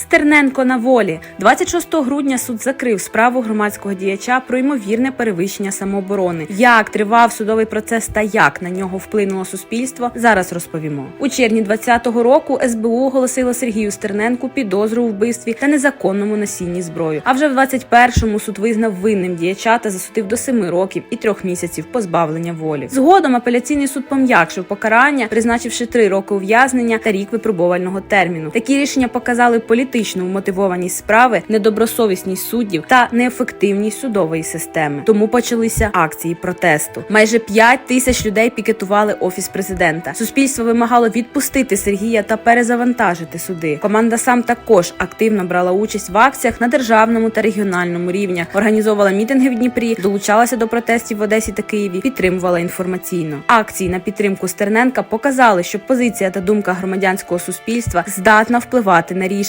Стерненко на волі 26 грудня суд закрив справу громадського діяча про ймовірне перевищення самооборони. Як тривав судовий процес та як на нього вплинуло суспільство, зараз розповімо. У червні 2020 року СБУ оголосило Сергію Стерненку підозру у вбивстві та незаконному носінні зброї. А вже в 21-му суд визнав винним діяча та засудив до 7 років і 3 місяців позбавлення волі. Згодом апеляційний суд пом'якшив покарання, призначивши 3 роки ув'язнення та рік випробувального терміну. Такі рішення показали політичну вмотивованість справи, недобросовісність суддів та неефективність судової системи. Тому почалися акції протесту. Майже 5 тисяч людей пікетували офіс президента. Суспільство вимагало відпустити Сергія та перезавантажити суди. Команда сам також активно брала участь в акціях на державному та регіональному рівнях, організовувала мітинги в Дніпрі, долучалася до протестів в Одесі та Києві, підтримувала інформаційно. Акції на підтримку Стерненка показали, що позиція та думка громадянського суспільства здатна впливати на рішення.